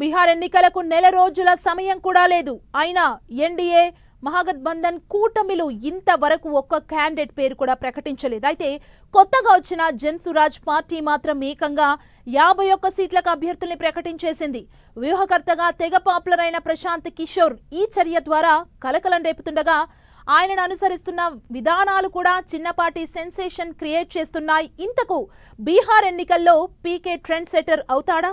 బీహార్ ఎన్నికలకు నెల రోజుల సమయం కూడా లేదు. అయినా ఎన్డీఏ మహాగఠబంధన్ కూటమిలు ఇంతవరకు ఒక్క క్యాండిడేట్ పేరు కూడా ప్రకటించలేదు. అయితే కొత్తగా వచ్చిన జన్సురాజ్ పార్టీ మాత్రం ఏకంగా యాభై ఒక్క సీట్లకు అభ్యర్థుల్ని ప్రకటించేసింది. వ్యూహకర్తగా తెగ పాపులర్ అయిన ప్రశాంత్ కిషోర్ ఈ చర్య ద్వారా కలకలం రేపుతుండగా ఆయనను అనుసరిస్తున్న విధానాలు కూడా చిన్నపాటి సెన్సేషన్ క్రియేట్ చేస్తున్నాయి. ఇంతకు బీహార్ ఎన్నికల్లో పీకే ట్రెండ్ సెటర్ అవుతాడా?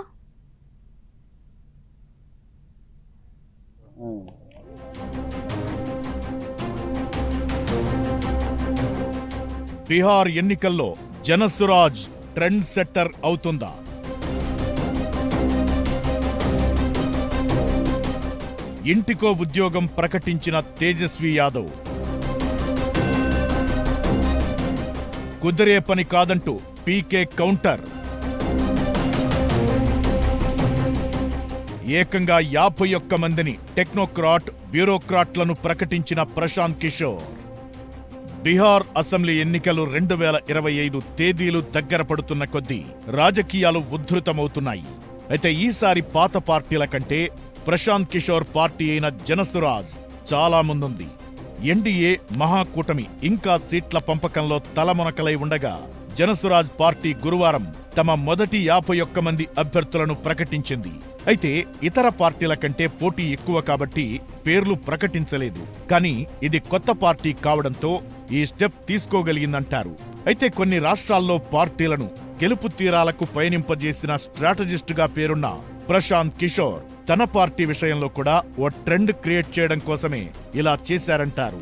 బీహార్ ఎన్నికల్లో జనసురాజ్ ట్రెండ్ సెట్టర్ అవుతుందా? ఇంటికో ఉద్యోగం ప్రకటించిన తేజస్వి యాదవ్. కుదిరే పని కాదంటూ పీకే కౌంటర్. ఏకంగా యాభై ఒక్క మందిని టెక్నోక్రాట్ బ్యూరోక్రాట్లను ప్రకటించిన ప్రశాంత్ కిషోర్. బీహార్ అసెంబ్లీ ఎన్నికలు రెండు వేల ఇరవై ఐదు తేదీలు దగ్గర పడుతున్న కొద్దీ రాజకీయాలు ఉద్ధృతమవుతున్నాయి. అయితే ఈసారి పాత పార్టీల కంటే ప్రశాంత్ కిషోర్ పార్టీ అయిన జనసురాజ్ చాలా ముందుంది. ఎన్డీఏ మహాకూటమి ఇంకా సీట్ల పంపకంలో తలమునకలై ఉండగా జనసురాజ్ పార్టీ గురువారం తమ మొదటి యాభై ఒక్క మంది అభ్యర్థులను ప్రకటించింది. అయితే ఇతర పార్టీల కంటే పోటీ ఎక్కువ కాబట్టి పేర్లు ప్రకటించలేదు. కానీ ఇది కొత్త పార్టీ కావడంతో ఈ స్టెప్ తీసుకోగలిగిందంటారు. అయితే కొన్ని రాష్ట్రాల్లో పార్టీలను గెలుపు తీరాలకు పయనింపజేసిన స్ట్రాటజిస్టుగా పేరున్న ప్రశాంత్ కిషోర్ తన పార్టీ విషయంలో కూడా ఓ ట్రెండ్ క్రియేట్ చేయడం కోసమే ఇలా చేశారంటారు.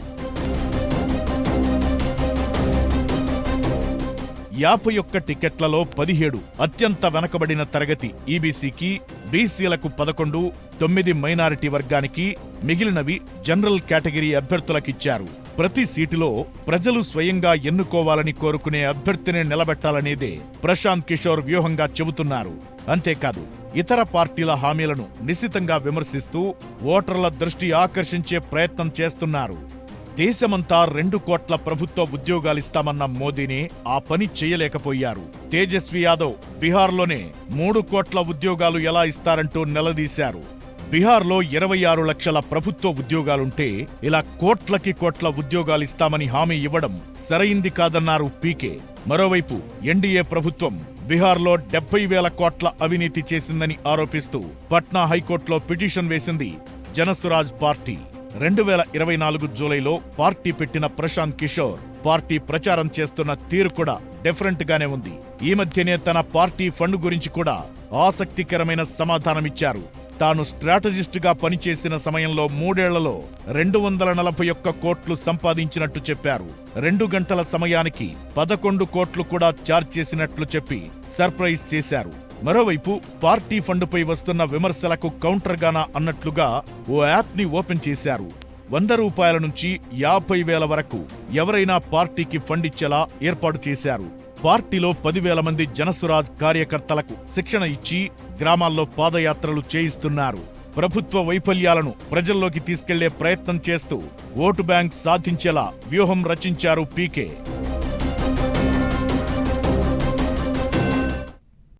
యాభై ఒక్క టికెట్లలో పదిహేడు అత్యంత వెనకబడిన తరగతి ఈబీసీకి బీసీలకు పదకొండు తొమ్మిది మైనారిటీ వర్గానికి మిగిలినవి జనరల్ కేటగిరీ అభ్యర్థులకిచ్చారు. ప్రతి సీటులో ప్రజలు స్వయంగా ఎన్నుకోవాలని కోరుకునే అభ్యర్థిని నిలబెట్టాలనేదే ప్రశాంత్ కిషోర్ వ్యూహంగా చెబుతున్నారు. అంతేకాదు ఇతర పార్టీల హామీలను నిశితంగా విమర్శిస్తూ ఓటర్ల దృష్టి ఆకర్షించే ప్రయత్నం చేస్తున్నారు. దేశమంతా రెండు కోట్ల ప్రభుత్వ ఉద్యోగాలిస్తామన్న మోదీనే ఆ పని చేయలేకపోయారు. తేజస్వి యాదవ్ బీహార్లోనే మూడు కోట్ల ఉద్యోగాలు ఎలా ఇస్తారంటూ నిలదీశారు. బీహార్లో ఇరవై ఆరు లక్షల ప్రభుత్వ ఉద్యోగాలుంటే ఇలా కోట్లకి కోట్ల ఉద్యోగాలిస్తామని హామీ ఇవ్వడం సరైంది కాదన్నారు పీకే. మరోవైపు ఎన్డీఏ ప్రభుత్వం బీహార్లో డెబ్బై వేల కోట్ల అవినీతి చేసిందని ఆరోపిస్తూ పట్నా హైకోర్టులో పిటిషన్ వేసింది జనసురాజ్ పార్టీ. రెండు వేల ఇరవై నాలుగు జూలైలో పార్టీ పెట్టిన ప్రశాంత్ కిషోర్ పార్టీ ప్రచారం చేస్తున్న తీరు కూడా డిఫరెంట్ గానే ఉంది. ఈ మధ్యనే తన పార్టీ ఫండ్ గురించి కూడా ఆసక్తికరమైన సమాధానమిచ్చారు తాను స్ట్రాటజిస్ట్గా పనిచేసిన సమయంలో మూడేళ్ళలో రెండు వందల నలభై ఒక్క కోట్లు సంపాదించినట్టు చెప్పారు. రెండు గంటల సమయానికి పదకొండు కోట్లు కూడా చార్జ్ చేసినట్లు చెప్పి సర్ప్రైజ్ చేశారు. మరోవైపు పార్టీ ఫండ్పై వస్తున్న విమర్శలకు కౌంటర్గానా అన్నట్లుగా ఓ యాప్ని ఓపెన్ చేశారు. వంద రూపాయల నుంచి యాభై వేల వరకు ఎవరైనా పార్టీకి ఫండ్ ఇచ్చేలా ఏర్పాటు చేశారు. పార్టీలో పదివేల మంది జనసురాజ్ కార్యకర్తలకు శిక్షణ ఇచ్చి గ్రామాల్లో పాదయాత్రలు చేయిస్తున్నారు. ప్రభుత్వ వైఫల్యాలను ప్రజల్లోకి తీసుకెళ్ళే ప్రయత్నం చేస్తూ ఓటు బ్యాంక్ సాధించేలా వ్యూహం రచించారు పీకే.